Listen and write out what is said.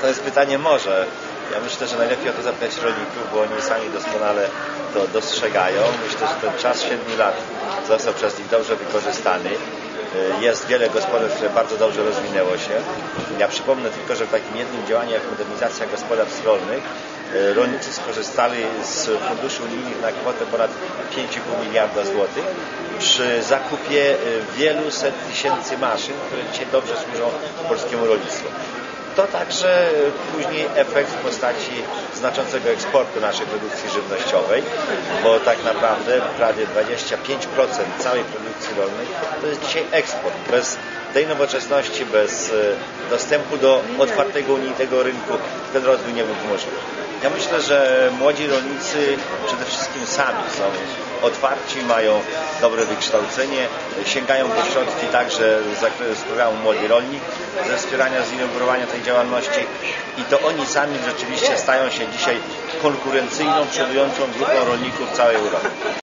To jest pytanie może. Ja myślę, że najlepiej o to zapytać rolników, bo oni sami doskonale to dostrzegają. Myślę, że ten czas 7 lat został przez nich dobrze wykorzystany. Y, Jest wiele gospodarstw, które bardzo dobrze rozwinęło się. Ja przypomnę tylko, że w takim jednym działaniu jak modernizacja gospodarstw rolnych y, rolnicy skorzystali z funduszy unijnych na kwotę ponad 5,5 miliarda złotych przy zakupie y, wielu set tysięcy maszyn, które dzisiaj dobrze służą polskiemu rolnictwu to także później efekt w postaci znaczącego eksportu naszej produkcji żywnościowej, bo tak naprawdę prawie 25% całej produkcji rolnej to jest dzisiaj eksport. Bez tej nowoczesności, bez e, dostępu do otwartego unijnego rynku ten rozwój nie byłby możliwy. Ja myślę, że młodzi rolnicy przede wszystkim sami są otwarci, mają dobre wykształcenie, sięgają po środki także z programu Młody Rolnik, ze wspierania, zinaugurowania tej działalności i to oni sami rzeczywiście stają się dzisiaj konkurencyjną, przodującą grupą rolników całej Europie.